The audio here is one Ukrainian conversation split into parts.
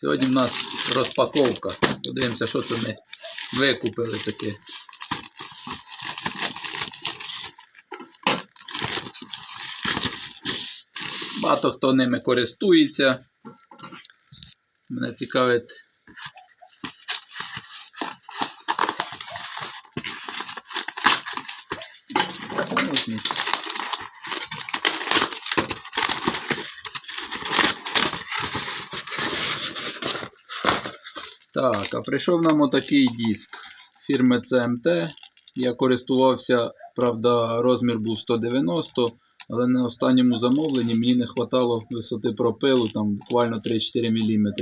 Сьогодні в нас розпаковка. Подивимося, що це ми викупили таке. Багато хто ними користується. Мене цікавить. Митниця. Так, а прийшов нам отакий диск фірми CMT. Я користувався, правда, розмір був 190, але на останньому замовленні мені не вистачало висоти пропилу, там буквально 3-4 мм.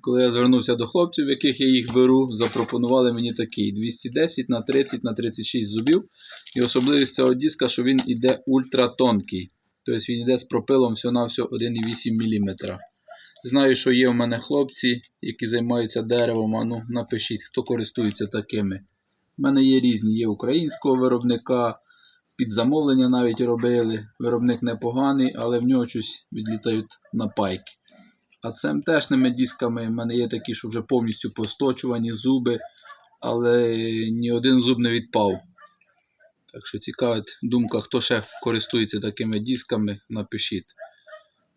Коли я звернувся до хлопців, яких я їх беру, запропонували мені такий 210 на 30 на 36 зубів. І особливість цього диска, що він іде ультратонкий. Тобто він йде з пропилом всього-навсього 1,8 мм. Знаю, що є у мене хлопці, які займаються деревом. А ну напишіть, хто користується такими. У мене є різні, є українського виробника, під замовлення навіть робили. Виробник непоганий, але в нього щось відлітають на пайки. А цемтешними дисками в мене є такі, що вже повністю посточувані зуби, але ні один зуб не відпав. Так що цікавить думка, хто ще користується такими дисками, напишіть.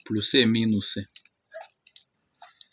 Плюси, мінуси.